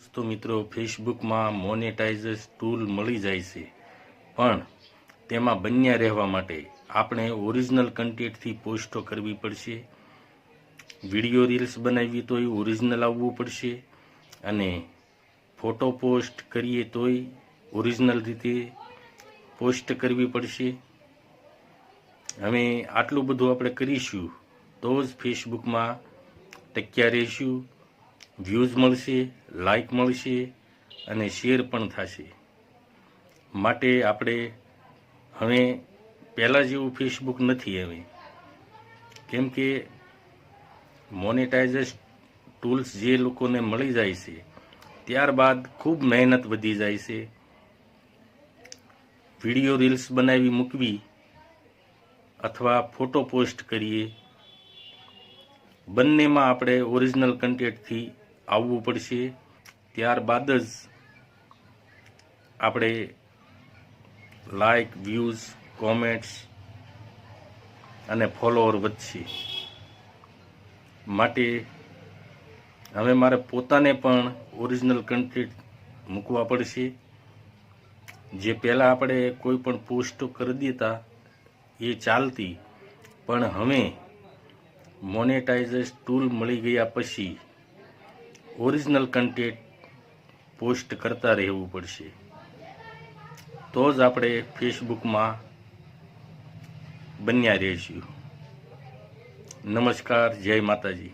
દોસ્તો મિત્રો, ફેસબુકમાં મોનેટાઇઝર્સ ટૂલ મળી જાય છે. પણ તેમાં બન્યા રહેવા માટે આપણે ઓરિજિનલ કન્ટેન્ટથી પોસ્ટો કરવી પડશે. વીડિયો રીલ્સ બનાવીએ તોય ઓરિજિનલ આવવું પડશે અને ફોટો પોસ્ટ કરીએ તોય ઓરિજિનલ રીતે પોસ્ટ કરવી પડશે. હવે આટલું બધું આપણે કરીશું તો જ ફેસબુકમાં ટક્યા રહીશું. વ્યૂઝ મળશે લાઈક મળશે અને શેર પણ થશે. માટે આપણે હવે પહેલાં જેવું ફેસબુક નથી હવે. કેમ કે મોનેટાઇઝ ટૂલ્સ જે લોકોને મળી જાય છે, ત્યારબાદ ખૂબ મહેનત વધી જાય છે. વીડિયો રીલ્સ બનાવી મૂકવી અથવા ફોટો પોસ્ટ કરીએ. બંનેમાં આપણે ઓરિજિનલ કન્ટેન્ટથી આવવું પડશે. ત્યારબાદ જ આપણે લાઇક વ્યૂઝ કોમેન્ટ્સ અને ફોલોઅર વધશે. માટે હવે મારે પોતાને પણ ઓરિજિનલ કન્ટેન્ટ મૂકવા પડશે. જે પહેલાં આપણે કોઈ પણ પોસ્ટ કરી દેતા, એ ચાલતી. પણ હવે મોનેટાઇઝર્સ ટૂલ મળી ગયા પછી ઓરિજિનલ કન્ટેન્ટ પોસ્ટ કરતા રહેવું પડશે. તો જ આપણે ફેસબુકમાં બન્યા રહીશું. નમસ્કાર, જય માતાજી.